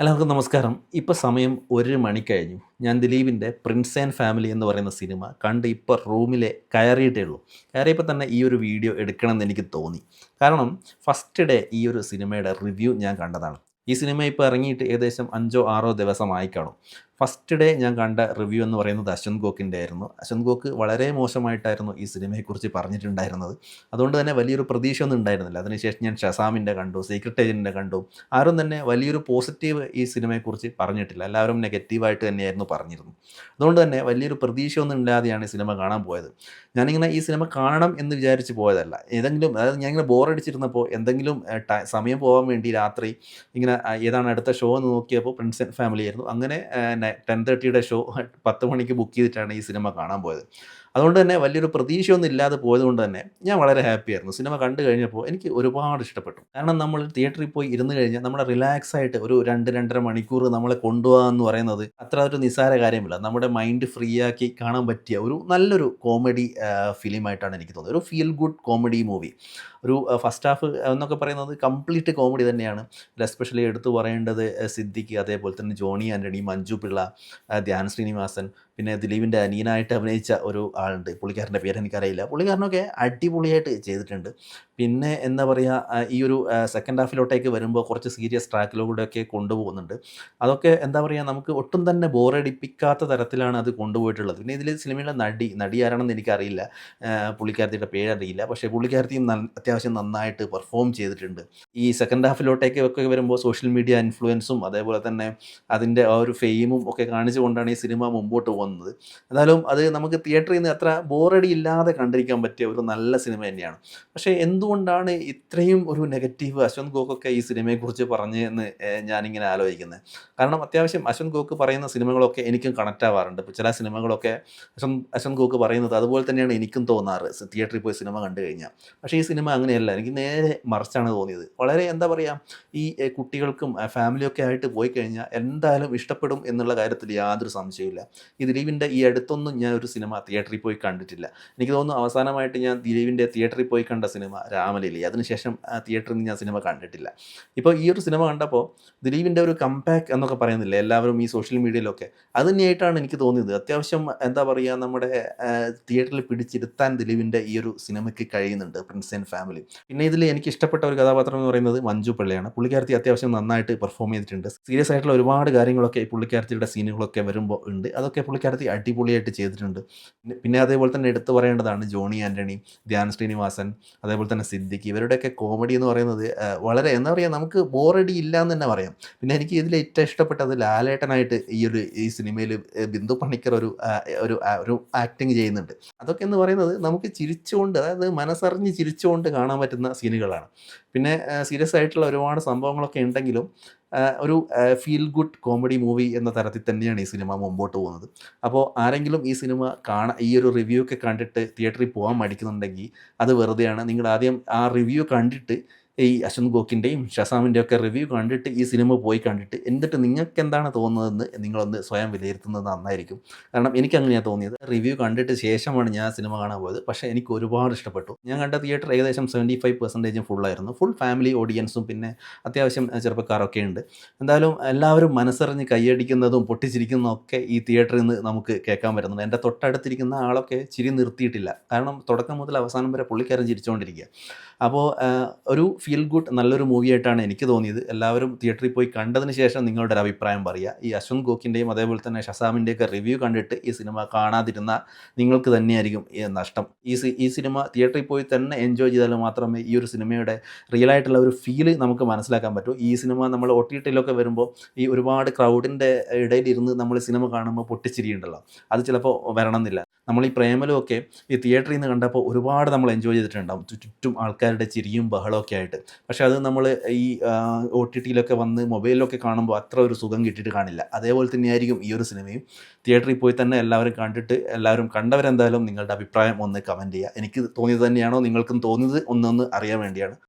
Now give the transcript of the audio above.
എല്ലാവർക്കും നമസ്കാരം. ഇപ്പോൾ സമയം ഒരു മണി കഴിഞ്ഞു. ഞാൻ ദിലീപിന്റെ പ്രിൻസ് ആൻഡ് ഫാമിലി എന്ന് പറയുന്ന സിനിമ കണ്ട് ഇപ്പോൾ റൂമിലെ കയറിയിട്ടേ ഉള്ളൂ. കയറിയപ്പോൾ തന്നെ ഈ ഒരു വീഡിയോ എടുക്കണമെന്ന് എനിക്ക് തോന്നി. കാരണം ഫസ്റ്റ് ഡേ ഈ ഒരു സിനിമയുടെ റിവ്യൂ ഞാൻ കണ്ടതാണ്. ഈ സിനിമ ഇപ്പോൾ ഇറങ്ങിയിട്ട് ഏകദേശം അഞ്ചോ ആറോ ദിവസമായി കാണും. ഫസ്റ്റ് ഡേ ഞാൻ കണ്ട റിവ്യൂ എന്ന് പറയുന്നത് അശ്വന്ത് ഗോക്കിന്റെ ആയിരുന്നു. അശ്വന്ത് ഗോക്ക് വളരെ മോശമായിട്ടായിരുന്നു ഈ സിനിമയെക്കുറിച്ച് പറഞ്ഞിട്ടുണ്ടായിരുന്നത്. അതുകൊണ്ട് തന്നെ വലിയൊരു പ്രതീക്ഷയൊന്നും ഉണ്ടായിരുന്നില്ല. അതിനുശേഷം ഞാൻ ഷസാമിന്റെ കണ്ടു സീക്രട്ട് ഏജന്റിന്റെ കണ്ടു. ആരും തന്നെ വലിയൊരു പോസിറ്റീവ് ഈ സിനിമയെക്കുറിച്ച് പറഞ്ഞിട്ടില്ല. എല്ലാവരും നെഗറ്റീവായിട്ട് തന്നെയായിരുന്നു പറഞ്ഞിരുന്നു അതുകൊണ്ട് തന്നെ വലിയൊരു പ്രതീക്ഷയൊന്നും ഇല്ലാതെയാണ് ഈ സിനിമ കാണാൻ പോയത്. ഞാനിങ്ങനെ ഈ സിനിമ കാണണം എന്ന് വിചാരിച്ച് പോയതല്ല. ഏതെങ്കിലും അതായത് ഞാനിങ്ങനെ ബോറടിച്ചിരുന്നപ്പോൾ എന്തെങ്കിലും സമയം പോകാൻ വേണ്ടി രാത്രി ഇങ്ങനെ ഏതാണ് അടുത്ത ഷോ എന്ന് നോക്കിയപ്പോൾ പ്രിൻസ് ആൻഡ് ഫാമിലി ആയിരുന്നു. അങ്ങനെ ടെൻ തേർട്ടിയുടെ ഷോ പത്ത് മണിക്ക് ബുക്ക് ചെയ്തിട്ടാണ് ഈ സിനിമ കാണാൻ പോയത്. അതുകൊണ്ട് തന്നെ വലിയൊരു പ്രതീക്ഷയൊന്നും ഇല്ലാതെ പോയതുകൊണ്ട് തന്നെ ഞാൻ വളരെ ഹാപ്പി ആയിരുന്നു. സിനിമ കണ്ടു കഴിഞ്ഞപ്പോൾ എനിക്ക് ഒരുപാട് ഇഷ്ടപ്പെട്ടു. കാരണം നമ്മൾ തിയേറ്ററിൽ പോയി ഇരുന്ന് കഴിഞ്ഞാൽ നമ്മുടെ റിലാക്സ് ആയിട്ട് ഒരു രണ്ട് രണ്ടര മണിക്കൂർ നമ്മളെ കൊണ്ടുപോകാൻ എന്ന് പറയുന്നത് അത്ര ഒരു നിസ്സാര കാര്യമില്ല. നമ്മുടെ മൈൻഡ് ഫ്രീ ആക്കി കാണാൻ പറ്റിയ ഒരു നല്ലൊരു കോമഡി ഫിലിമായിട്ടാണ് എനിക്ക് തോന്നുന്നത് ഒരു ഫീൽ ഗുഡ് കോമഡി മൂവി ഒരു ഫസ്റ്റ് ഹാഫ് എന്നൊക്കെ പറയുന്നത് കംപ്ലീറ്റ് കോമഡി തന്നെയാണ്. എസ്പെഷ്യലി എടുത്തു പറയേണ്ടത് സിദ്ദിഖ് അതേപോലെ തന്നെ ജോണി ആന്റണി മഞ്ജു പിള്ള ധ്യാൻ ശ്രീനിവാസൻ പിന്നെ ദിലീപിന്റെ അനിയനായിട്ട് അഭിനയിച്ച ഒരു ആളുണ്ട്. പുള്ളിക്കാരന്റെ പേര് എനിക്കറിയില്ല. പുള്ളിക്കാരനൊക്കെ അടിപൊളിയായിട്ട് ചെയ്തിട്ടുണ്ട്. പിന്നെ എന്താ പറയുക ഈ ഒരു സെക്കൻഡ് ഹാഫിലോട്ടേക്ക് വരുമ്പോൾ കുറച്ച് സീരിയസ് ട്രാക്കിലൂടെയൊക്കെ കൊണ്ടുപോകുന്നുണ്ട്. അതൊക്കെ എന്താ പറയുക നമുക്ക് ഒട്ടും തന്നെ ബോറടിപ്പിക്കാത്ത തരത്തിലാണ് അത് കൊണ്ടുപോയിട്ടുള്ളത്. പിന്നെ ഇതിൽ സിനിമയിലെ നടി നടി ആരാണെന്ന് എനിക്കറിയില്ല. പുള്ളിക്കാരത്തിയുടെ പേരറിയില്ല. പക്ഷേ പുള്ളിക്കാരത്തിയും അത്യാവശ്യം നന്നായിട്ട് പെർഫോം ചെയ്തിട്ടുണ്ട്. ഈ സെക്കൻഡ് ഹാഫിലോട്ടേക്ക് ഒക്കെ വരുമ്പോൾ സോഷ്യൽ മീഡിയ ഇൻഫ്ലുവൻസും അതേപോലെ തന്നെ അതിന്റെ ആ ഒരു ഫെയിമും ഒക്കെ കാണിച്ചുകൊണ്ടാണ് ഈ സിനിമ മുമ്പോട്ട് പോകുന്നത്. എന്നാലും അത് നമുക്ക് തിയേറ്ററിൽ നിന്ന് അത്ര ബോറടി ഇല്ലാതെ കണ്ടിരിക്കാൻ പറ്റിയ ഒരു നല്ല സിനിമ തന്നെയാണ്. പക്ഷേ എന്തുകൊണ്ടാണ് ഇത്രയും ഒരു നെഗറ്റീവ് അശ്വന്ത് ഗോക്കൊക്കെ ഈ സിനിമയെക്കുറിച്ച് പറഞ്ഞ് എന്ന് ഞാനിങ്ങനെ ആലോചിക്കുന്നത്? കാരണം അത്യാവശ്യം അശ്വന്ത് ഗോക്ക് പറയുന്ന സിനിമകളൊക്കെ എനിക്കും കണക്റ്റ് ആവാറുണ്ട്. ചില സിനിമകളൊക്കെ അശ്വന്ത് അശ്വന്ത് ഗോക്ക് പറയുന്നത് അതുപോലെ തന്നെയാണ് എനിക്കും തോന്നാറ്. തിയേറ്ററിൽ പോയി സിനിമ കണ്ടു കഴിഞ്ഞാൽ. പക്ഷേ ഈ സിനിമ അങ്ങനെയല്ല. എനിക്ക് നേരെ മറിച്ചാണ് തോന്നിയത്. വളരെ എന്താ പറയുക ഈ കുട്ടികൾക്കും ഫാമിലിയൊക്കെ ആയിട്ട് പോയി കഴിഞ്ഞാൽ എന്തായാലും ഇഷ്ടപ്പെടും എന്നുള്ള കാര്യത്തിൽ യാതൊരു സംശയമില്ല ഈ ദിലീപിന്റെ ഈ അടുത്തൊന്നും ഞാൻ ഒരു സിനിമ തിയേറ്ററിൽ പോയി കണ്ടിട്ടില്ല. എനിക്ക് തോന്നുന്നു അവസാനമായിട്ട് ഞാൻ ദിലീപിന്റെ തിയേറ്ററിൽ പോയി കണ്ട സിനിമ രാമലീലി. അതിനുശേഷം തിയേറ്ററിൽ നിന്ന് ഞാൻ സിനിമ കണ്ടിട്ടില്ല. ഇപ്പോൾ ഈ ഒരു സിനിമ കണ്ടപ്പോൾ ദിലീപിന്റെ ഒരു കംപാക്ക് എന്നൊക്കെ പറയുന്നില്ലേ എല്ലാവരും ഈ സോഷ്യൽ മീഡിയയിലൊക്കെ അത് തന്നെയായിട്ടാണ് എനിക്ക് തോന്നിയത്. അത്യാവശ്യം എന്താ പറയുക നമ്മുടെ തിയേറ്ററിൽ പിടിച്ചിരുത്താൻ ദിലീപിന്റെ ഈ ഒരു സിനിമയ്ക്ക് കഴിയുന്നുണ്ട് പ്രിൻസ് ആൻഡ് ഫാമിലി പിന്നെ ഇതിൽ എനിക്ക് ഇഷ്ടപ്പെട്ട ഒരു കഥാപാത്രം എന്ന് പറയുന്നത് മഞ്ജു പിള്ളയാണ്. പുള്ളിക്കാരത്തി അത്യാവശ്യം നന്നായിട്ട് പെർഫോം ചെയ്തിട്ടുണ്ട്. സീരിയസ് ആയിട്ടുള്ള ഒരുപാട് കാര്യങ്ങളൊക്കെ ഈ പുള്ളിക്കാരത്തിയുടെ സീനുകളൊക്കെ വരുമ്പോൾ ഉണ്ട്. അതൊക്കെ പുള്ളിക്കാരത്തി അടിപൊളിയായിട്ട് ചെയ്തിട്ടുണ്ട്. പിന്നെ- അതേപോലെ തന്നെ എടുത്തു പറയേണ്ടതാണ് ജോണി ആന്റണി ധ്യാൻ ശ്രീനിവാസൻ അതേപോലെ തന്നെ സിദ്ദിഖ്. ഇവരുടെയൊക്കെ കോമഡി എന്ന് പറയുന്നത് വളരെ എന്താ പറയുക നമുക്ക് ബോറടി ഇല്ല എന്ന് തന്നെ പറയാം. പിന്നെ എനിക്ക് ഇതിൽ ഏറ്റവും ഇഷ്ടപ്പെട്ടത് ലാലേട്ടനായിട്ട് ഈ ഒരു ഈ സിനിമയിൽ ബിന്ദു പണിക്കർ ഒരു ഒരു ഒരു ആക്ടിങ് ചെയ്യുന്നുണ്ട്. അതൊക്കെ എന്ന് പറയുന്നത് നമുക്ക് ചിരിച്ചുകൊണ്ട് അതായത് മനസ്സറിഞ്ഞ് ചിരിച്ചുകൊണ്ട് കാണാൻ പറ്റുന്ന സീനുകളാണ് പിന്നെ സീരിയസ് ആയിട്ടുള്ള ഒരുപാട് സംഭവങ്ങളൊക്കെ ഉണ്ടെങ്കിലും ഒരു ഫീൽ ഗുഡ് കോമഡി മൂവി എന്ന തരത്തിൽ തന്നെയാണ് ഈ സിനിമ മുമ്പോട്ട് പോകുന്നത്. അപ്പോൾ ആരെങ്കിലും ഈ സിനിമ കാണാൻ ഈ ഒരു റിവ്യൂ ഒക്കെ കണ്ടിട്ട് തിയേറ്ററിൽ പോകാൻ മടിക്കുന്നുണ്ടെങ്കിൽ അത് വെറുതെയാണ്. നിങ്ങൾ ആദ്യം ആ റിവ്യൂ കണ്ടിട്ട് ഈ അശ്വന്ത് ഗോക്കിന്റെയും ഷസാമിന്റെ ഒക്കെ റിവ്യൂ കണ്ടിട്ട് ഈ സിനിമ പോയി കണ്ടിട്ട് എന്നിട്ട് നിങ്ങൾക്ക് എന്താണ് തോന്നുന്നതെന്ന് നിങ്ങളൊന്ന് സ്വയം വിലയിരുത്തുന്നത് നന്നായിരിക്കും. കാരണം എനിക്ക് അങ്ങനെയാണ് തോന്നിയത്. റിവ്യൂ കണ്ടിട്ട് ശേഷമാണ് ഞാൻ സിനിമ കാണാൻ പോയത്. പക്ഷേ എനിക്ക് ഒരുപാട് ഇഷ്ടപ്പെട്ടു. ഞാൻ കണ്ട തിയേറ്റർ ഏകദേശം സെവന്റി ഫൈവ് പെർസെന്റേജും ഫുള്ളായിരുന്നു ഫുൾ ഫാമിലി ഓഡിയൻസും പിന്നെ അത്യാവശ്യം ചെറുപ്പക്കാരൊക്കെ ഉണ്ട്. എന്തായാലും എല്ലാവരും മനസ്സറിഞ്ഞ് കൈയടിക്കുന്നതും പൊട്ടിച്ചിരിക്കുന്നതും ഒക്കെ ഈ തിയേറ്ററിൽ നിന്ന് നമുക്ക് കേൾക്കാൻ പറ്റുന്നുണ്ട്. എന്റെ തൊട്ടടുത്തിരിക്കുന്ന ആളൊക്കെ ചിരി നിർത്തിയിട്ടില്ല. കാരണം തുടക്കം മുതൽ അവസാനം വരെ പുള്ളിക്കാരൻ ചിരിച്ചുകൊണ്ടിരിക്കുക അപ്പോൾ ഒരു ഫീൽ ഗുഡ് നല്ലൊരു മൂവിയായിട്ടാണ് എനിക്ക് തോന്നിയത്. എല്ലാവരും തിയേറ്ററിൽ പോയി കണ്ടതിന് ശേഷം നിങ്ങളുടെ ഒരു അഭിപ്രായം പറയുക. ഈ അശ്വന്ത് ഗോക്കിന്റെയും അതേപോലെ തന്നെ ഷസാമിന്റെയൊക്കെ റിവ്യൂ കണ്ടിട്ട് ഈ സിനിമ കാണാതിരുന്ന നിങ്ങൾക്ക് തന്നെയായിരിക്കും നഷ്ടം. ഈ ഈ സിനിമ തിയേറ്ററിൽ പോയി തന്നെ എൻജോയ് ചെയ്താൽ മാത്രമേ ഈ ഒരു സിനിമയുടെ റിയൽ ആയിട്ടുള്ള ഒരു ഫീൽ നമുക്ക് മനസ്സിലാക്കാൻ പറ്റൂ. ഈ സിനിമ നമ്മൾ ഒ ടി ടിയിലൊക്കെ വരുമ്പോൾ ഈ ഒരുപാട് ക്രൗഡിന്റെ ഇടയിലിരുന്ന് നമ്മൾ സിനിമ കാണുമ്പോൾ പൊട്ടിച്ചിരിയുണ്ടല്ലോ. അത് ചിലപ്പോൾ വരണമെന്നില്ല. നമ്മൾ ഈ പ്രേമലുമൊക്കെ ഈ തിയേറ്ററിൽ നിന്ന് കണ്ടപ്പോൾ ഒരുപാട് നമ്മൾ എൻജോയ് ചെയ്തിട്ടുണ്ടാവും. ചുറ്റും ആൾക്കാരുടെ ചിരിയും ബഹളമൊക്കെ ആയിട്ട് പക്ഷേ അത് നമ്മൾ ഈ ഒ ടി ടിയിലൊക്കെ വന്ന് മൊബൈലിലൊക്കെ കാണുമ്പോൾ അത്ര ഒരു സുഖം കിട്ടിയിട്ട് കാണില്ല. അതേപോലെ തന്നെയായിരിക്കും ഈ ഒരു സിനിമയും. തിയേറ്ററിൽ പോയി തന്നെ എല്ലാവരും കണ്ടിട്ട് എല്ലാവരും കണ്ടവരെന്തായാലും നിങ്ങളുടെ അഭിപ്രായം ഒന്ന് കമന്റ് ചെയ്യുക. എനിക്ക് തോന്നിയത് തന്നെയാണോ? നിങ്ങൾക്കും തോന്നിയത് ഒന്നൊന്ന് അറിയാൻ വേണ്ടിയാണ്.